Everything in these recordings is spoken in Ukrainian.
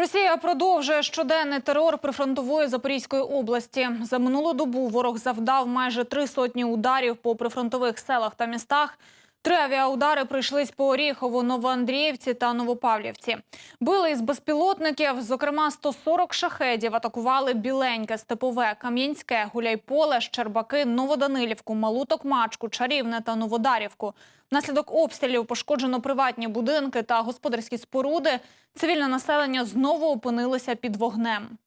Росія продовжує щоденний терор прифронтової Запорізької області. За минулу добу ворог завдав майже три сотні ударів по прифронтових селах та містах. Три авіаудари прийшлись по Оріхову, Новоандріївці та Новопавлівці. Били із безпілотників, зокрема 140 шахедів, атакували Біленьке, Степове, Кам'янське, Гуляйполе, Щербаки, Новоданилівку, Малу Токмачку, Чарівне та Новодарівку. Внаслідок обстрілів пошкоджено приватні будинки та господарські споруди. Цивільне населення знову опинилося під вогнем.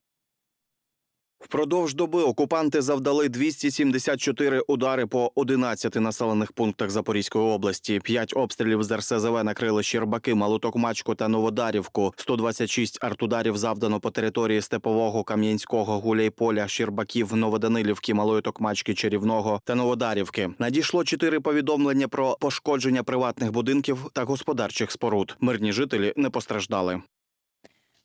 Впродовж доби окупанти завдали 274 удари по 11 населених пунктах Запорізької області. П'ять обстрілів з РСЗВ накрили Щербаки, Малотокмачку та Новодарівку. 126 артударів завдано по території Степового, Кам'янського, Гуляйполя, Щербаків, Новоданилівки, Малої Токмачки, Чарівного та Новодарівки. Надійшло чотири повідомлення про пошкодження приватних будинків та господарчих споруд. Мирні жителі не постраждали.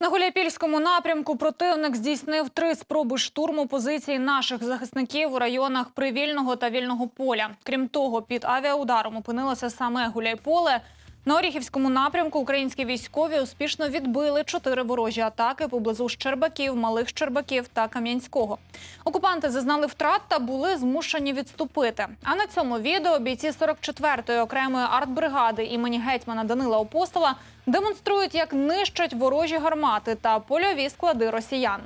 На Гуляйпільському напрямку противник здійснив три спроби штурму позицій наших захисників у районах Привільного та Вільного поля. Крім того, під авіаударом опинилося саме Гуляйполе. На Оріхівському напрямку українські військові успішно відбили чотири ворожі атаки поблизу Щербаків, Малих Щербаків та Кам'янського. Окупанти зазнали втрат та були змушені відступити. А на цьому відео бійці 44-ї окремої артбригади імені гетьмана Данила Апостола демонструють, як нищать ворожі гармати та польові склади росіян.